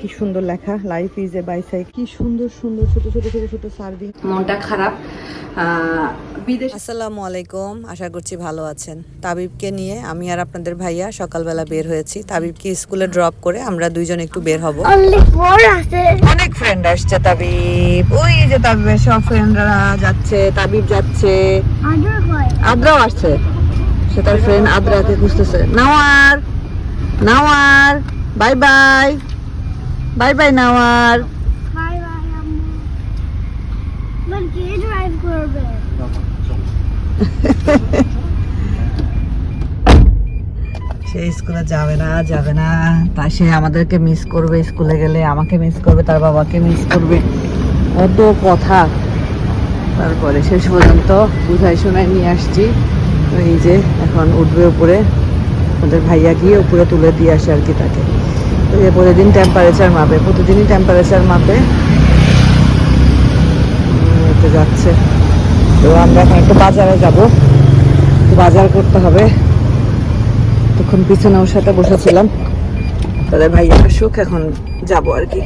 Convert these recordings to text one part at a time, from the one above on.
কি সুন্দর লেখা। লাইফ ইজ এ বাইসাইক কি সুন্দর সুন্দর ছোট ছোট ছোট ছোট সার্ভিং মনটা খারাপ। আহ, বিদেশ আসসালামু আলাইকুম আশা করছি ভালো আছেন। তাবিবকে নিয়ে আমি আর আপনাদের ভাইয়া সকালবেলা বের হয়েছি। তাবিবকে স্কুলে ড্রপ করে আমরা দুইজন একটু বের হব। আছে। অনেক ফ্রেন্ড আসছে তাবিব। ওই যে তাবিবের সব ফ্রেন্ডরা যাচ্ছে তাবিব যাচ্ছে। আদ্রাও আসছে। সে তার ফ্রেন্ড আদ্রাকে খুঁজতেছে। নাওয়ার নাওয়ার বাই বাই বাই বাই নাওয়ার বাই বাই আম্মু মানে কে ড্রাইভ করবে সে স্কুলে যাবে না যাবে না। তাই সে আমাদেরকে মিস করবে স্কুলে গেলে আমাকে মিস করবে তার বাবাকে মিস করবে। কত কথা। তারপরে শেষ পর্যন্ত বুঝাই শোনাই নিয়ে আসছি। এই যে এখন উঠবে উপরে ওদের ভাইয়া গিয়ে উপরে তুলে দিয়ে আসে আর কি তাকে। প্রতিদিন টেম্পারেচার মাপে, প্রতিদিনই টেম্পারেচার মাপে। যাচ্ছে। তো আমরা এখন একটু বাজারে যাব। বাজার করতে হবে। তখন পিছনে ওর সাথে বসেছিলাম। তাদের ভাইয়া আসুক এখন যাব আর কি।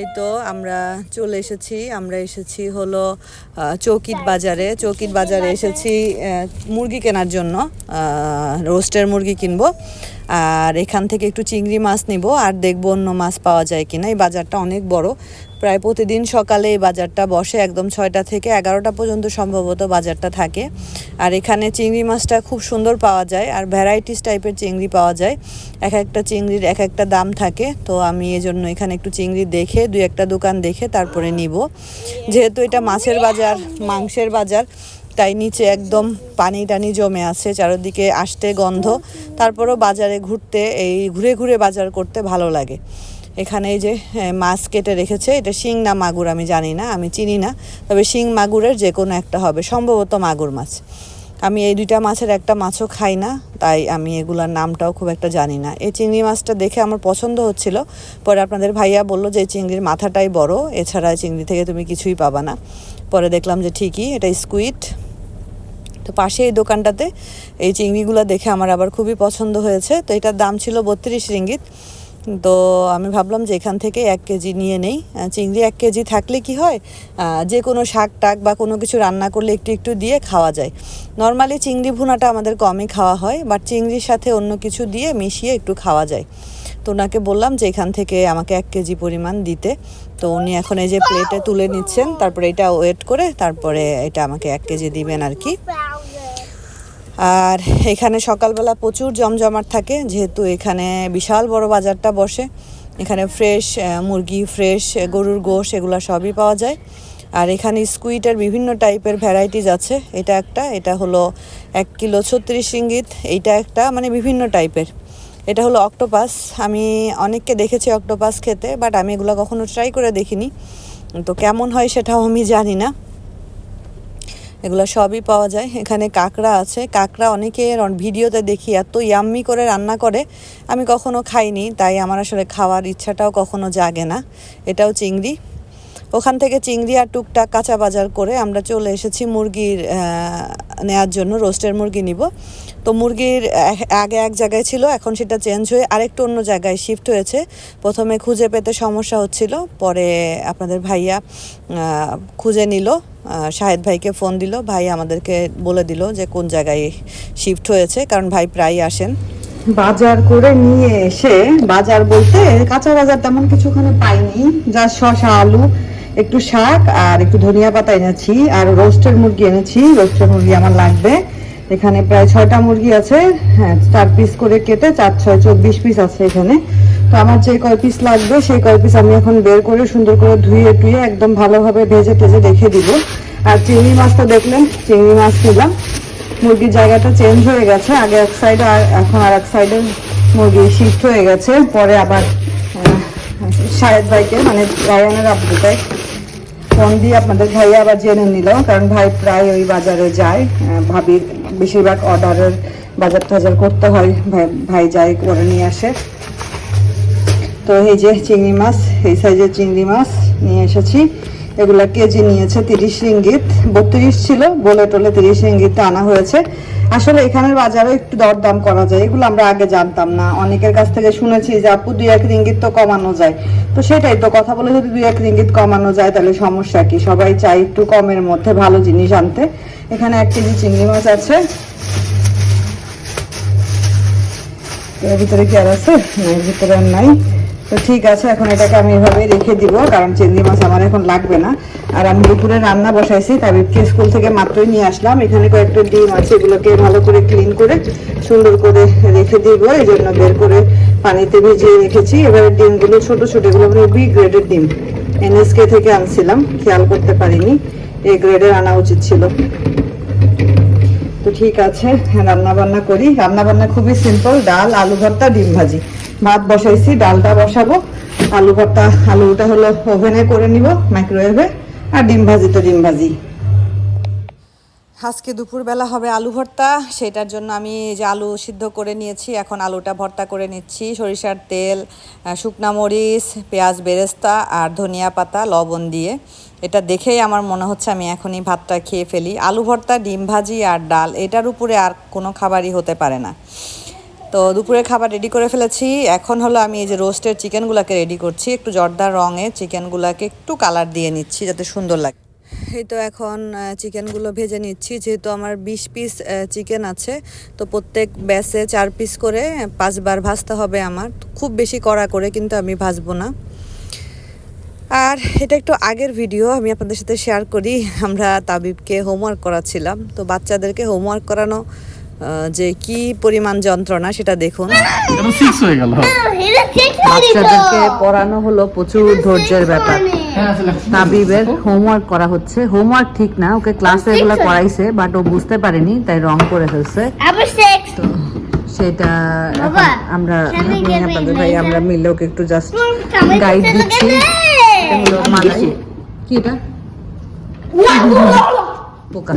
এই তো আমরা চলে এসেছি। আমরা এসেছি হলো চৌকিট বাজারে। চৌকিট বাজারে এসেছি মুরগি কেনার জন্য। রোস্টের মুরগি কিনবো। আর এখান থেকে একটু চিংড়ি মাছ নিব, আর দেখব অন্য মাছ পাওয়া যায় কিনা। এই বাজারটা অনেক বড়। প্রায় প্রতিদিন সকালে এই বাজারটা বসে, একদম ছয়টা থেকে এগারোটা পর্যন্ত সম্ভবত বাজারটা থাকে। আর এখানে চিংড়ি মাছটা খুব সুন্দর পাওয়া যায়, আর ভ্যারাইটিস টাইপের চিংড়ি পাওয়া যায়। এক একটা চিংড়ির এক একটা দাম থাকে, তো আমি এজন্য এখানে একটু চিংড়ি দেখে, দুই একটা দোকান দেখে তারপরে নিব। যেহেতু এটা মাছের বাজার, মাংসের বাজার তাই নিচে একদম পানি টানি জমে আছে চারিদিকে আসতে গন্ধ। তারপরও বাজারে ঘুরতে এই ঘুরে ঘুরে বাজার করতে ভালো লাগে। এখানে এই যে হ্যাঁ, মাছ কেটে রেখেছে এটা শিং না মাগুর আমি জানি না আমি চিনি না। তবে শিং মাগুরের যে কোনো একটা হবে সম্ভবত মাগুর মাছ। আমি এই দুইটা মাছের একটা মাছও খাই না তাই আমি এগুলার নামটাও খুব একটা জানি না। এই চিংড়ি মাছটা দেখে আমার পছন্দ হচ্ছিল। পরে আপনাদের ভাইয়া বলল যে চিংড়ির মাথাটাই বড় এছাড়া চিংড়ি থেকে তুমি কিছুই পাবা না। পরে দেখলাম যে ঠিকই এটা স্কুইড তো পাশে এই দোকানটাতে এই চিংড়িগুলো দেখে আমার আবার খুবই পছন্দ হয়েছে। তো এটার দাম ছিল বত্রিশ রিঙ্গিত। তো আমি ভাবলাম যে এখান থেকে এক কেজি নিয়ে নেই। চিংড়ি এক কেজি থাকলে কি হয়? যে কোনো শাক টাক বা কোনো কিছু রান্না করলে একটু একটু দিয়ে খাওয়া যায়। নর্মালি চিংড়ি ভুনাটা আমাদের কমই খাওয়া হয়, বাট চিংড়ির সাথে অন্য কিছু দিয়ে মিশিয়ে একটু খাওয়া যায়। তো ওনাকে বললাম যে এখান থেকে আমাকে এক কেজি পরিমাণ দিতে। তো উনি এখন এই যে প্লেটে তুলে নিচ্ছেন, তারপরে এটা ওয়েট করে তারপরে এটা আমাকে এক কেজি দিবেন আর কি। আর এখানে সকালবেলা প্রচুর জমজমাট থাকে, যেহেতু এখানে বিশাল বড় বাজারটা বসে। এখানে ফ্রেশ মুরগি ফ্রেশ গরুর গোশ, এগুলো সবই পাওয়া যায়। আর এখানে স্কুইটের বিভিন্ন টাইপের ভ্যারাইটিস আছে। এটা একটা, এটা হলো এক কিলো ছত্রিশ ইঙ্গিত, এইটা একটা মানে বিভিন্ন টাইপের এটা হলো অক্টোপাস আমি অনেককে দেখেছি অক্টোপাস খেতে বাট আমি এগুলো কখনো ট্রাই করে দেখিনি। তো কেমন হয় সেটাও আমি জানি না। এগুলো সবই পাওয়া যায়। এখানে কাঁকড়া আছে। কাঁকড়া অনেকে ভিডিওতে দেখি, এত ইয়াম্মি করে রান্না করে। আমি কখনো খাইনি, তাই আমার আসলে খাওয়ার ইচ্ছাটাও কখনো জাগে না। এটাও চিংড়ি। ওখান থেকে চিংড়ি আর টুকটাক কাঁচা বাজার করে আমরা চলে এসেছি মুরগির নেয়ার জন্য। রোস্টের মুরগি নিব। তো মুরগির আগে এক জায়গায় ছিল, এখন সেটা চেঞ্জ হয়ে আরেকটু অন্য জায়গায় শিফট হয়েছে। প্রথমে খুঁজে পেতে সমস্যা হচ্ছিল, পরে আপনাদের ভাইয়া খুঁজে নিল। শাহেদ ভাইকে ফোন দিল। ভাই আমাদেরকে বলে দিল যে কোন জায়গায় শিফট হয়েছে, কারণ ভাই প্রায় আসেন। বাজার করে নিয়ে এসে, বাজার বলতে কাঁচা বাজার তেমন কিছু ওখানে পাইনি। যা শসা, আলু, একটু শাক আর একটু ধনিয়া পাতা এনেছি আর রোস্টের মুরগি এনেছি। রোস্টের মুরগি আমার লাগবে। এখানে প্রায় ছয়টা মুরগি আছে। হ্যাঁ চার পিস করে কেটে চার ছয়, চব্বিশ পিস আছে এখানে। তো আমার যে কয় পিস লাগবে, সেই কয় পিস আমি এখন বের করে সুন্দর করে ধুয়ে টুয়ে একদম ভালোভাবে ভেজে টেজে রেখে দিব। আর চিংড়ি মাছটা দেখলেন, চিংড়ি মাছ নিলাম মুরগির জায়গাটা চেঞ্জ হয়ে গেছে। আগে এক সাইডে আর এখন আর এক সাইডে মুরগি শিফট হয়ে গেছে। পরে আবার শাহেদ ভাইকে মানে রায়ানের আব্বুটাই ফোন দিয়ে আপনাদের ভাইয়া আবার জেনে নিল, কারণ ভাই প্রায় ওই বাজারে যায়। ভাবির বেশিরভাগ অর্ডারের বাজার টাজার করতে হয়, ভাই ভাই যায় করে নিয়ে আসে। তো এই যে চিংড়ি মাছ, এই সাইজের চিংড়ি মাছ নিয়ে এসেছি। এগুলা কেজি নিয়েছে তিরিশ রিঙ্গিত, বত্রিশ ছিল, বলে টলে তিরিশ রিঙ্গিত আনা হয়েছে। আসলে এখানের বাজারে একটু দরদাম করা যায়, এগুলো আমরা আগে জানতাম না। অনেকের কাছ থেকে শুনেছি যে, আপু, দুই এক রিঙ্গিত তো কমানো যায়। তো সেটাই তো, কথা বলে যদি দুই এক রিঙ্গিত কমানো যায়, তাহলে সমস্যা কি? সবাই চাই একটু কমের মধ্যে ভালো জিনিস আনতে। এখানে এক কেজি চিংড়ি মাছ আছে। এর ভিতরে কি আর আছে? এর ভিতরে আর নাই। তো ঠিক আছে, এখন এটাকে আমি এভাবে রেখে দিব, কারণ চিংড়ি মাছ আমার এখন লাগবে না। আর আমি দুপুরে রান্না বসাইছি তাবিবকে স্কুল থেকে মাত্রই নিয়ে আসলাম। এখানে কয়েকটা ডিম আছে, এগুলোকে ভালো করে ক্লিন করে সুন্দর করে রেখে দিব, এই জন্য বের করে পানিতে ভিজিয়ে রেখেছি। এবারে ডিমগুলো, ছোট ছোট এগুলো মানে বি গ্রেডের ডিম, এনএসকে থেকে আনছিলাম, খেয়াল করতে পারিনি, এ গ্রেডের আনা উচিত ছিল। তো ঠিক আছে রান্না বান্না করি। রান্না বান্না খুবই সিম্পল ডাল, আলু ভর্তা, ডিম ভাজি। ভাত বসাইছি, ডালটা বসাবো, আলু ভর্তা, আলুটা হলো ওভেনে করে নিব মাইক্রোওয়েভে আর ডিম ভাজি তো ডিম ভাজি। আজকে দুপুরবেলা হবে আলু ভর্তা, সেটার জন্য আমি যে আলু সিদ্ধ করে নিয়েছি, এখন আলুটা ভর্তা করে নিচ্ছি, সরিষার তেল শুকনা মরিচ, পেঁয়াজ বেরেস্তা আর ধনিয়া পাতা, লবণ দিয়ে। এটা দেখেই আমার মনে হচ্ছে আমি এখনই ভাতটা খেয়ে ফেলি। আলু ভর্তা, ডিম ভাজি আর ডাল, এটার উপরে আর কোনো খাবারই হতে পারে না। তো দুপুরে খাবার রেডি করে ফেলেছি। এখন হলো আমি এই যে রোস্টের চিকেনগুলোকে রেডি করছি। একটু জর্দার রঙে চিকেনগুলোকে একটু কালার দিয়ে নিচ্ছি যাতে সুন্দর লাগে। এই তো এখন চিকেনগুলো ভেজে নিচ্ছি। যেহেতু আমার বিশ পিস চিকেন আছে, তো প্রত্যেক ব্যাসে চার পিস করে পাঁচবার ভাজতে হবে আমার। খুব বেশি কড়া করে কিন্তু আমি ভাজবো না। আর এটা একটু আগের ভিডিও আমি আপনাদের সাথে শেয়ার করি। আমরা তাবিবকে হোমওয়ার্ক করাচ্ছিলাম। তো বাচ্চাদেরকে হোমওয়ার্ক করানো যে কি পরিমাণ যন্ত্রণা সেটা দেখুন। হয়ে বাচ্চাদেরকে পড়ানো হলো প্রচুর ধৈর্যের ব্যাপার। হ্যাঁ তাবিবের হোমওয়ার্ক করা হচ্ছে। হোমওয়ার্ক ঠিক না ওকে ক্লাসে এগুলো করাইছে বাট ও বুঝতে পারেনি তাই রং করে ফেলছে। সেটা আমরা ভাই আমরা মিলে ওকে একটু জাস্ট গাইড দিচ্ছি। এটা কি এটা? পোকা।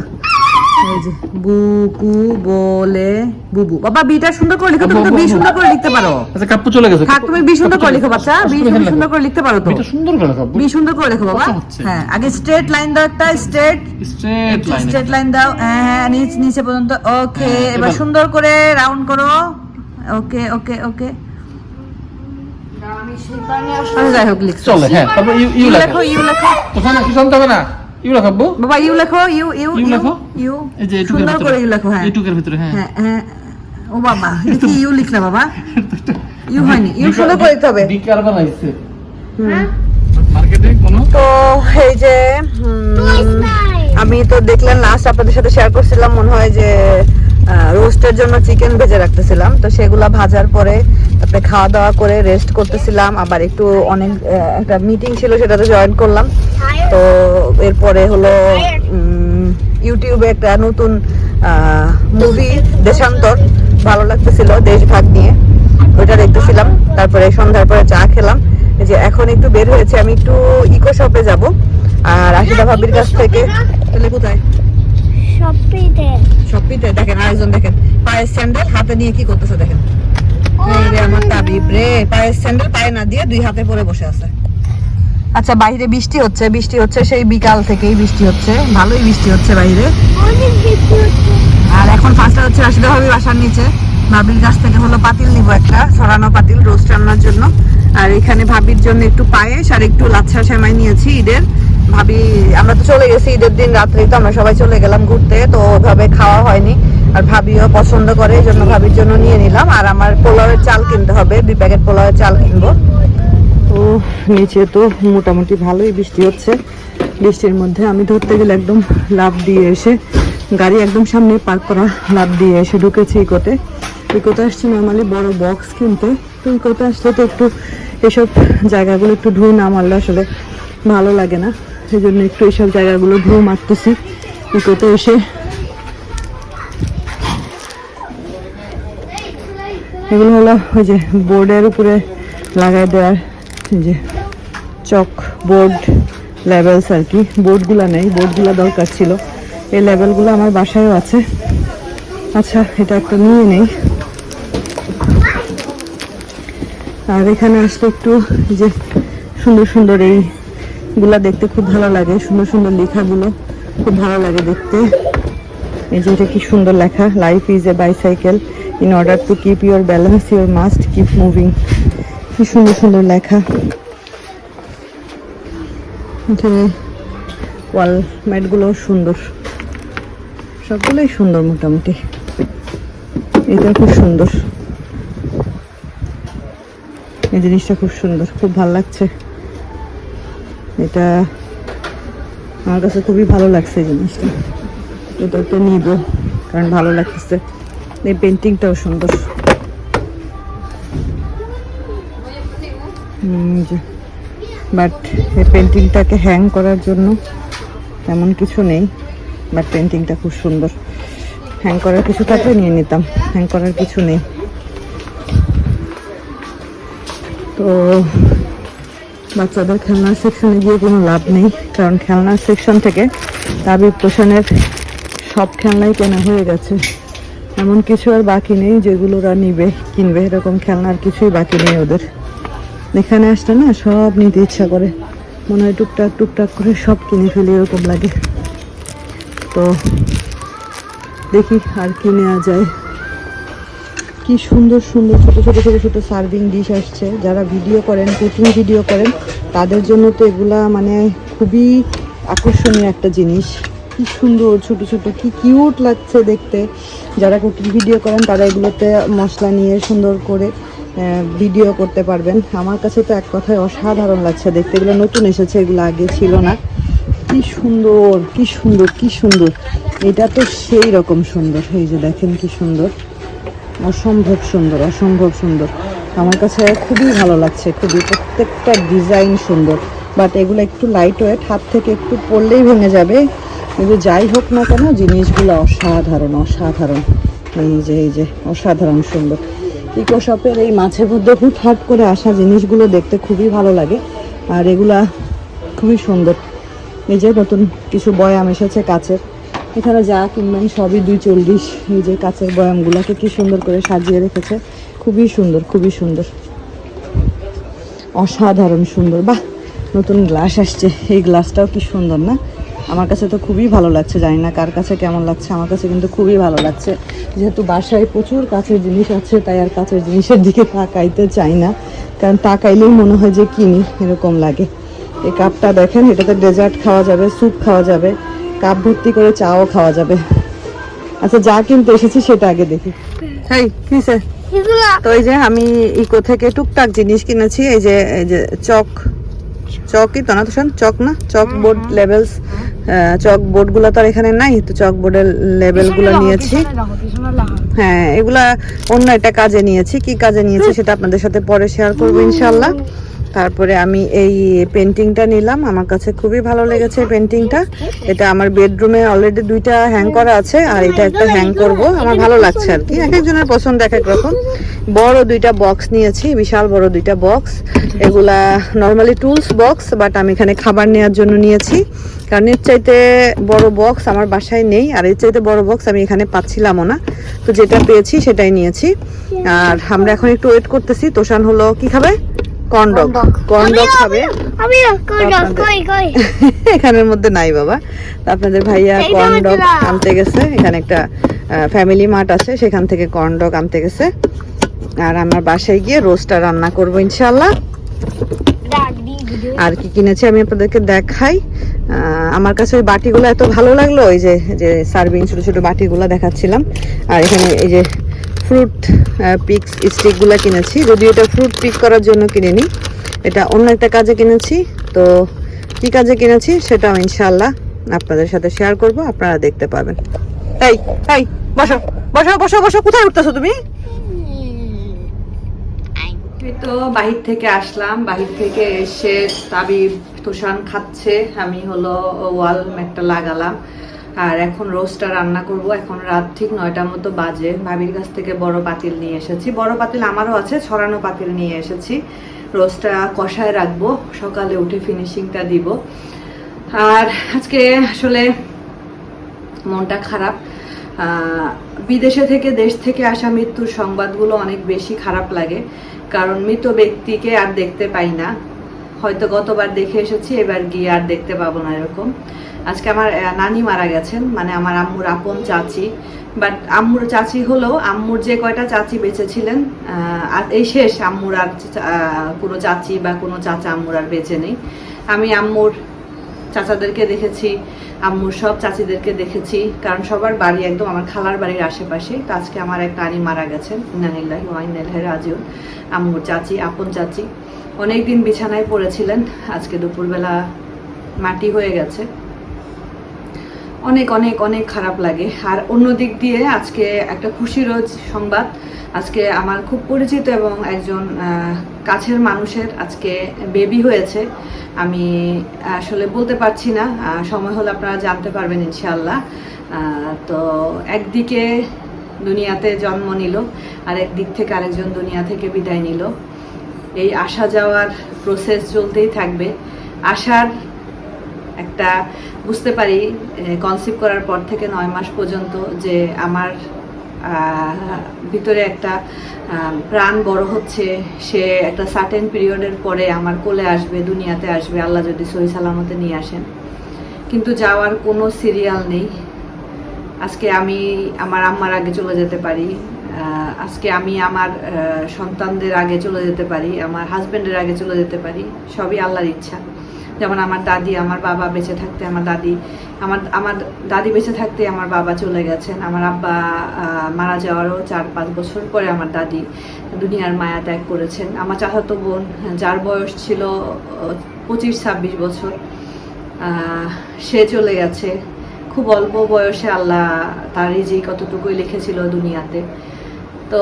এই যে বুকু বলে বুবু। বাবা বিটা সুন্দর করে লিখো তুমি তো বি সুন্দর করে লিখতে পারো। আচ্ছা কাপ্পু চলে গেছে। থাক তুমি বি সুন্দর করে লিখো বাচ্চা। বি সুন্দর করে লিখতে পারো তো। এটা সুন্দর করে কাপ্পু বি সুন্দর করে লেখো বাবা। হ্যাঁ আগে স্ট্রেট লাইন দাও একটা straight straight line straight line দাও। হ্যাঁ হ্যাঁ নিচ নিচে পর্যন্ত। ওকে হ্যাঁ, এবার সুন্দর করে রাউন্ড করো। ওকে ওকে ওকে যাই হোক লিখছো। চলে হ্যাঁ তারপর ইউ লেখো। লেখো ইউ লেখো। তো না কিছু জানতে হবে না? ইউ লেখাবো বাবা ইউ লেখো ইউ ইউ ইউ লেখো? ইউ। এই যে এটুকের ভিতরে করে ইউ লেখো হ্যাঁ। এটুকের ভিতরে হ্যাঁ। হ্যাঁ হ্যাঁ। ও বাবা এটা কি ইউ লিখলা বাবা? ইউ হয়নি ইউ সুন্দর করে দিতে হবে। বিকার বানাইছে। হ্যাঁ। মার্কেটে কোনো? তো এই যে আমি তো দেখলাম লাস্ট আপনাদের সাথে শেয়ার করছিলাম মনে হয় যে রোস্টের জন্য চিকেন ভেজে রাখতেছিলাম। তো সেগুলা ভাজার পরে তারপরে খাওয়া দাওয়া করে রেস্ট করতেছিলাম। আবার একটু অনেক একটা মিটিং ছিল সেটাতে জয়েন করলাম। তো এরপরে হলো ইউটিউবে একটা নতুন মুভি দেশান্তর। ভালো লাগতেছিল দেশভাগ নিয়ে। ওইটা দেখতেছিলাম। তারপরে সন্ধ্যার পরে চা খেলাম। যে এখন একটু বের হয়েছে আমি একটু ইকো শপে যাব। আর আশিদা ভাবির কাছ থেকে তাহলে কোথায়? শপিতে শপিতে দেখেন আরেকজন দেখেন। পায়ের স্যান্ডেল হাতে নিয়ে কি করতেছে দেখেন? আমার তাবিব রে পায়ের স্যান্ডেল পায়ে না দিয়ে দুই হাতে পরে বসে আছে। আচ্ছা বাইরে বৃষ্টি হচ্ছে বৃষ্টি হচ্ছে সেই বিকাল থেকেই বৃষ্টি হচ্ছে। ভালোই বৃষ্টি হচ্ছে বাইরে। আর এখন ফার্স্টটা হচ্ছে রাশিদা ভাবি বাসার নিচে। ভাবির কাছ থেকে হলো পাতিল নিব একটা সরানো পাতিল রোস্ট রান্নার জন্য। আর এখানে ভাবির জন্য একটু পায়েস আর একটু লাচ্ছা সেমাই নিয়েছি ঈদের। ভাবি, আমরা তো চলে গেছি ঈদের দিন রাত্রে, তো আমরা সবাই চলে গেলাম ঘুরতে, তো ওভাবে খাওয়া হয়নি। আর ভাবিও পছন্দ করে, এই জন্য ভাবির জন্য নিয়ে নিলাম। আর আমার পোলাওয়ের চাল কিনতে হবে, দুই প্যাকেট পোলাওয়ের চাল কিনবো। তো নিচে তো মোটামুটি ভালোই বৃষ্টি হচ্ছে। বৃষ্টির মধ্যে আমি ধরতে গেলে একদম লাভ দিয়ে এসে, গাড়ি একদম সামনে পার্ক করা লাভ দিয়ে এসে ঢুকেছি ইকোতে। ইকোতে আসছি নর্মালি বড় বক্স কিনতে। তো ইকোতে আসলে তো একটু এসব জায়গাগুলো একটু ঢু না মারলে আসলে ভালো লাগে না। সেই জন্য একটু এইসব জায়গাগুলো ঢু মারতেছি। ইকোতে এসে এগুলো হলো ওই যে বোর্ডের উপরে লাগাই দেওয়ার যে চক বোর্ড লেভেলস আর কি। বোর্ডগুলো নেই, বোর্ডগুলো দরকার ছিল। এই লেভেলগুলো আমার বাসায়ও আছে। আচ্ছা এটা একটা নিয়ে নেই। আর এখানে আসলে একটু যে সুন্দর সুন্দর এইগুলা দেখতে খুব ভালো লাগে, সুন্দর সুন্দর লেখাগুলো খুব ভালো লাগে দেখতে। এই যে এটা কি সুন্দর লেখা life is a bicycle in order to keep your balance your must keep moving কি সুন্দর সুন্দর লেখা। এখানে ওয়াল ম্যাটগুলোও সুন্দর। সবগুলোই সুন্দর মোটামুটি। এটা খুব সুন্দর। এই জিনিসটা খুব সুন্দর, খুব ভালো লাগছে। এটা আমার কাছে খুবই ভালো লাগছে জিনিসটা। এটা তো নিব, কারণ ভালো লাগতেছে। এই পেন্টিংটাও সুন্দর। বাট এই পেন্টিংটাকে হ্যাং করার জন্য তেমন কিছু নেই। বাট পেন্টিংটা খুব সুন্দর। হ্যাং করার কিছু থাকলে নিয়ে নিতাম। হ্যাং করার কিছু নেই। তো বাচ্চাদের খেলনার সেকশনে গিয়ে কোনো লাভ নেই। কারণ খেলনার সেকশন থেকে তাবিব পোষণের সব খেলনাই কেনা হয়ে গেছে। এমন কিছু আর বাকি নেই যেগুলো ওরা নিবে, কিনবে। এরকম খেলনার কিছুই বাকি নেই ওদের। এখানে আসলে না সব নিতে ইচ্ছা করে। মনে হয় টুকটাক টুকটাক করে সব কিনে ফেলি এরকম লাগে। তো দেখি আর কি নেওয়া যায়। কি সুন্দর সুন্দর ছোট ছোট ছোট ছোট সার্ভিং ডিশ আসছে। যারা ভিডিও করেন কুকিং ভিডিও করেন, তাদের জন্য তো এগুলা মানে খুবই আকর্ষণীয় একটা জিনিস। কি সুন্দর, ছোট ছোট, কি কিউট লাগছে দেখতে। যারা কুকিং ভিডিও করেন, তারা এগুলোতে মশলা নিয়ে সুন্দর করে ভিডিও করতে পারবেন। আমার কাছে তো এক কথায় অসাধারণ লাগছে দেখতে। এগুলো নতুন এসেছে, এগুলো আগে ছিল না। কি সুন্দর কি সুন্দর কি সুন্দর। এটা তো সেই রকম সুন্দর। এই যে দেখেন কি সুন্দর। অসম্ভব সুন্দর অসম্ভব সুন্দর। আমার কাছে খুবই ভালো লাগছে, খুবই। প্রত্যেকটা ডিজাইন সুন্দর। বাট এগুলো একটু লাইট ওয়েট হাত থেকে একটু পড়লেই ভেঙে যাবে। কিন্তু যাই হোক না কেন, জিনিসগুলো অসাধারণ অসাধারণ। এই যে এই যে, অসাধারণ সুন্দর। ইকো শপের এই মাছের মধ্যে হুটহাট করে আসা জিনিসগুলো দেখতে খুবই ভালো লাগে। আর এগুলা খুবই সুন্দর। এই যে নতুন কিছু বয়াম এসেছে কাচের। এখানে যা কিনবেন সবই দুই চল্লিশ, এই যে বয়ামগুলোকে কি সুন্দর করে সাজিয়ে রেখেছে। খুবই সুন্দর খুবই সুন্দর। অসাধারণ সুন্দর। বাহ, নতুন গ্লাস আসছে। এই গ্লাসটাও কি সুন্দর না? আমার কাছে তো খুবই ভালো লাগছে, জানি না কার কাছে কেমন লাগছে, আমার কাছে কিন্তু খুবই ভালো লাগছে। যেহেতু বাসায় প্রচুর কাছের জিনিস আছে, তাই আর কাছের জিনিসের দিকে তাকাইতে চাই না। কারণ তাকাইলেই মনে হয় যে কিনি, এরকম লাগে। এই কাপটা দেখেন, এটাতে ডেজার্ট খাওয়া যাবে স্যুপ খাওয়া যাবে। কাপ ভর্তি করে চাও খাওয়া যাবে। আচ্ছা যা কিনতে এসেছি সেটা আগে দেখি। হেই কিসে তো এই যে আমি ইকো থেকে টুকটাক জিনিস কিনেছি এই যে এই যে চক। চকই তো না তো শোন চক না? চক বোর্ড লেভেলস চক বোর্ডগুলো তো আর এখানে নাই তো চক বোর্ডের লেভেলগুলো নিয়েছি। হ্যাঁ এগুলা অন্য একটা কাজে নিয়েছি। কি কাজে নিয়েছি সেটা আপনাদের সাথে পরে শেয়ার করব ইনশাল্লাহ তারপরে আমি এই পেন্টিংটা নিলাম। আমার কাছে খুবই ভালো লেগেছে পেন্টিংটা। এটা আমার বেডরুমে অলরেডি দুইটা হ্যাং করা আছে, আর এটা একটা হ্যাং করব। আমার ভালো লাগছে আর কি। এক একজনের পছন্দ এক এক রকম। বড় দুইটা বক্স নিয়েছি, বিশাল বড় দুইটা বক্স এগুলা নর্মালি টুলস বক্স বাট আমি এখানে খাবার নেওয়ার জন্য নিয়েছি। কারণ এর চাইতে বড় বক্স আমার বাসায় নেই, আর এর চাইতে বড় বক্স আমি এখানে পাচ্ছিলামও না। তো যেটা পেয়েছি সেটাই নিয়েছি। আর আমরা এখন একটু ওয়েট করতেছি। তোষান হলো কি খাবে? কর্নডগ কর্নডগ খাবে? এখানের মধ্যে নাই বাবা। আপনাদের ভাইয়া না। আনতে গেছে। এখানে একটা ফ্যামিলি মার্ট আছে। সেখান থেকে কর্নডগ আনতে গেছে। আর আমার বাসায় গিয়ে রোস্টটা রান্না করব ইনশাল্লাহ আর কি কিনেছি আমি আপনাদেরকে দেখাই। আহ, আমার কাছে ওই বাটিগুলো এত ভালো লাগল ওই যে যে সার্ভিং ছোট ছোট বাটিগুলো দেখাচ্ছিলাম। আর এখানে এই যে ফ্রুট পিক্স স্টিকগুলো কিনেছি। যদিও এটা ফ্রুট পিক করার জন্য কিনিনি। এটা অন্য একটা কাজে কিনেছি। তো কি কাজে কিনেছি সেটাও ইনশাল্লাহ আপনাদের সাথে শেয়ার করব। আপনারা দেখতে পাবেন। এই এই, বসো বসো বসো বসো। কোথায় উঠতেছো তুমি? তো বাহির থেকে আসলাম। বাহির থেকে এসে তাবিব তোষান খাচ্ছে। আমি হলো ওয়াল ম্যাটটা লাগালাম। আর এখন রোস্টটা রান্না করব। এখন রাত ঠিক নয়টার মতো বাজে। ভাবির কাছ থেকে বড় পাতিল নিয়ে এসেছি। বড় পাতিল আমারও আছে, ছড়ানো পাতিল নিয়ে এসেছি। রোস্টটা কষায় রাখব। সকালে উঠে ফিনিশিংটা দিব। আর আজকে আসলে মনটা খারাপ। বিদেশে থেকে, দেশ থেকে আসা মৃত্যুর সংবাদগুলো অনেক বেশি খারাপ লাগে। কারণ মৃত ব্যক্তিকে আর দেখতে পাই না। হয়তো গতবার দেখে এসেছি, এবার গিয়ে আর দেখতে পাবো না এরকম। আজকে আমার নানি মারা গেছেন মানে আমার আম্মুর আপন চাচি। বাট আম্মুর চাচি হলো আম্মুর যে কয়টা চাচি বেঁচে ছিলেন এই শেষ আম্মুর আর কোনো চাচি বা কোনো চাচা আম্মুর আর বেঁচে নেই। আমি আম্মুর চাচাদেরকে দেখেছি, আম্মুর সব চাচিদেরকে দেখেছি, কারণ সবার বাড়ি একদম আমার খালার বাড়ির আশেপাশে। তো আজকে আমার এক নানি মারা গেছেন ইনানিল্লাহি ওয়াইনাল্লাহি রাজিউন। আম্মুর চাচি, আপন চাচি। অনেক দিন বিছানায় পড়েছিলেন, আজকে দুপুরবেলা মাটি হয়ে গেছে। অনেক অনেক অনেক খারাপ লাগে। আর অন্য দিক দিয়ে আজকে একটা খুশিরও সংবাদ। আজকে আমার খুব পরিচিত এবং একজন কাছের মানুষের আজকে বেবি হয়েছে। আমি আসলে বলতে পারছি না সময় হলে আপনারা জানতে পারবেন ইনশাল্লাহ তো একদিকে দুনিয়াতে জন্ম নিল, আর একদিক থেকে আরেকজন দুনিয়া থেকে বিদায় নিল। এই আসা যাওয়ার প্রসেস চলতেই থাকবে। আসার একটা বুঝতে পারি কনসিভ করার পর থেকে নয় মাস পর্যন্ত যে আমার ভিতরে একটা প্রাণ বড় হচ্ছে, সে একটা সার্টেন পিরিয়ডের পরে আমার কোলে আসবে, দুনিয়াতে আসবে, আল্লাহ যদি সহি সালামতে নিয়ে আসেন। কিন্তু যাওয়ার কোনো সিরিয়াল নেই। আজকে আমি আমার আম্মার আগে চলে যেতে পারি আজকে আমি আমার সন্তানদের আগে চলে যেতে পারি, আমার হাজব্যান্ডের আগে চলে যেতে পারি, সবই আল্লাহর ইচ্ছা। যেমন আমার দাদি, আমার বাবা বেঁচে থাকতে আমার দাদি, আমার আমার দাদি বেঁচে থাকতে আমার বাবা চলে গেছেন। আমার আব্বা মারা যাওয়ারও চার পাঁচ বছর পরে আমার দাদি দুনিয়ার মায়া ত্যাগ করেছেন। আমার চাচাতো বোন, যার বয়স ছিল পঁচিশ ছাব্বিশ বছর সে চলে গেছে। খুব অল্প বয়সে আল্লাহ তার যে কতটুকুই লিখেছিল দুনিয়াতে। তো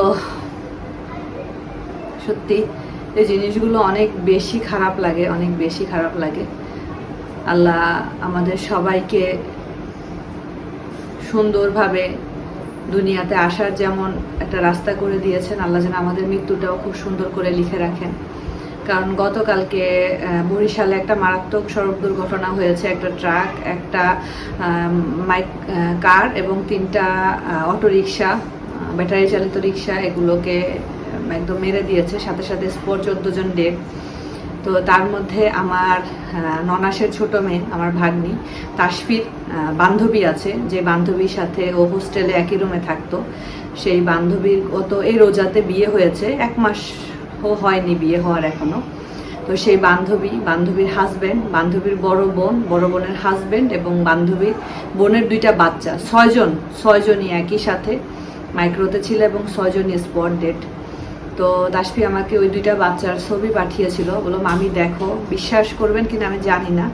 সত্যি এই জিনিসগুলো অনেক বেশি খারাপ লাগে, অনেক বেশি খারাপ লাগে। আল্লাহ আমাদের সবাইকে সুন্দরভাবে দুনিয়াতে আসার যেমন একটা রাস্তা করে দিয়েছেন, আল্লাহ যেন আমাদের মৃত্যুটাও খুব সুন্দর করে লিখে রাখেন। কারণ গতকালকে বরিশালে একটা মারাত্মক সড়ক দুর্ঘটনা হয়েছে, একটা ট্রাক, একটা মাইক কার এবং তিনটা অটো রিক্সা ব্যাটারি চালিত রিক্সা এগুলোকে একদম মেরে দিয়েছে, সাথে সাথে স্পোর্ট চোদ্দ জন ডেট তো তার মধ্যে আমার ননাসের ছোট মেয়ে, আমার ভাগ্নি, তাসফির বান্ধবী আছে, যে বান্ধবীর সাথে ও হোস্টেলে একই রুমে থাকতো। সেই বান্ধবীর, ও তো এই রোজাতে বিয়ে হয়েছে, এক মাস হয়নি বিয়ে হওয়ার এখনও। তো সেই বান্ধবী, বান্ধবীর হাজব্যান্ড বান্ধবীর বড় বোন, বড় বোনের হাজবেন্ড এবং বান্ধবীর বোনের দুইটা বাচ্চা। ছয়জন, ছয়জনই একই সাথে মাইক্রোতে ছিল এবং ছয়জনই স্পট ডেট তো দাসপি আমাকে ওই দুইটা বাচ্চার ছবি পাঠিয়েছিল। বলো মামি, দেখো, বিশ্বাস করবেন কিনা আমি জানি না।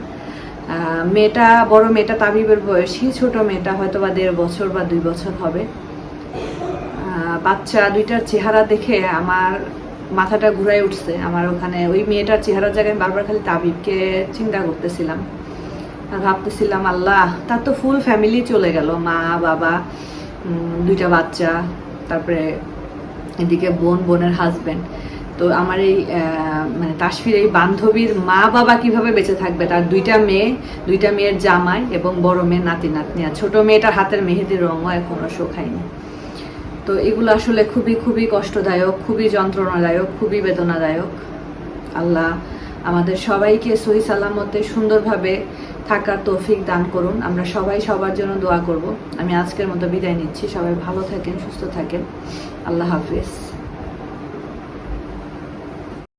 মেয়েটা, বড় মেয়েটা তাবিবের বয়সী, ছোট মেয়েটা হয়তো বা দেড় বছর বা দুই বছর হবে। বাচ্চা দুইটার চেহারা দেখে আমার মাথাটা ঘুরাই উঠছে। আমার ওখানে ওই মেয়েটার চেহারার জায়গায় বারবার খালি তাবিবকে চিন্তা করতেছিলাম। ভাবতেছিলাম, আল্লাহ, তার তো ফুল ফ্যামিলি চলে গেল। মা, বাবা দুইটা বাচ্চা, তারপরে এদিকে বোন, বোনের হাজবেন্ড তো আমার এই মানে তাসফির এই বান্ধবীর মা বাবা কীভাবে বেঁচে থাকবে? তার দুইটা মেয়ে, দুইটা মেয়ের জামাই এবং বড় মেয়ে নাতি, নাতনি। আর ছোট মেয়েটার হাতের মেহেদির রঙও এখনও শোখায়নি তো এগুলো আসলে খুবই খুবই কষ্টদায়ক, খুবই যন্ত্রণাদায়ক, খুবই বেদনাদায়ক। আল্লাহ আমাদের সবাইকে সহি সালামতে সুন্দরভাবে থাকার তৌফিক দান করুন। আমরা সবাই সবার জন্য দোয়া করব। আমি আজকের মতো বিদায় নিচ্ছি। সবাই ভালো থাকেন, সুস্থ থাকেন। আল্লাহ হাফিজ।